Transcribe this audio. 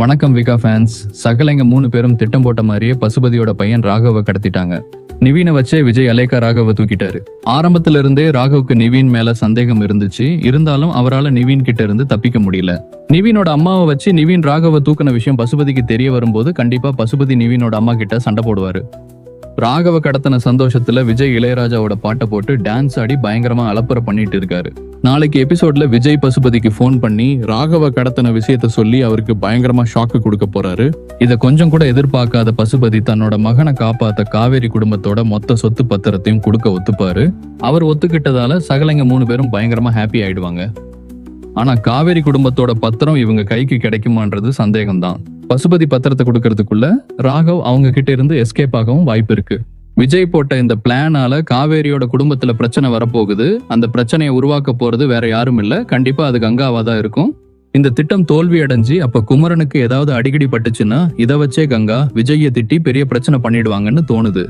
வணக்கம் விகா ஃபேன்ஸ் சகலைங்க மூணு பேரும் திட்டம் போட்ட மாதிரியே பசுபதியோட பையன் ராகவ கடத்திட்டாங்க. நிவீனை வச்சே விஜய் அலேக்கா ராகவ தூக்கிட்டாரு. ஆரம்பத்துல இருந்தே ராகவுக்கு நிவீன் மேல சந்தேகம் இருந்துச்சு. இருந்தாலும் அவரால நிவீன் கிட்ட இருந்து தப்பிக்க முடியல. நிவீனோட அம்மாவை வச்சு நிவீன் ராகவ தூக்கின விஷயம் பசுபதிக்கு தெரிய வரும்போது கண்டிப்பா பசுபதி நிவீனோட அம்மா கிட்ட சண்டை போடுவாரு. ராகவ கடத்தின சந்தோஷத்துல விஜய் இளையராஜாவோட பாட்டை போட்டு டான்ஸ் ஆடி பயங்கரமா அலப்பற பண்ணிட்டு இருக்காரு. நாளைக்கு எபிசோட்ல விஜய் பசுபதிக்கு ஃபோன் பண்ணி ராகவ கடத்தின விஷயத்த சொல்லி அவருக்கு பயங்கரமா ஷாக்கு கொடுக்க போறாரு. இத கொஞ்சம் கூட எதிர்பார்க்காத பசுபதி தன்னோட மகனை காப்பாத்த காவேரி குடும்பத்தோட மொத்த சொத்து பத்திரத்தையும் கொடுக்க ஒத்துப்பாரு. அவர் ஒத்துக்கிட்டதால சகலைங்க மூணு பேரும் பயங்கரமா ஹாப்பி ஆயிடுவாங்க. ஆனா காவேரி குடும்பத்தோட பத்திரம் இவங்க கைக்கு கிடைக்குமான்றது சந்தேகம்தான். பசுபதி பத்திரத்தை கொடுக்கறதுக்குள்ள ராகவ் அவங்க கிட்ட இருந்து எஸ்கேப் ஆகவும் வாய்ப்பு இருக்கு. விஜய் போட்ட இந்த பிளானால காவேரியோட குடும்பத்துல பிரச்சனை வரப்போகுது. அந்த பிரச்சனையை உருவாக்க போறது வேற யாரும் இல்ல. கண்டிப்பா அது கங்காவா தான் இருக்கும். இந்த திட்டம் தோல்வி அடைஞ்சு அப்ப குமரனுக்கு ஏதாவது அடிக்கடி பட்டுச்சுன்னா இதை வச்சே கங்கா விஜய்யை திட்டி பெரிய பிரச்சனை பண்ணிடுவாங்கன்னு தோணுது.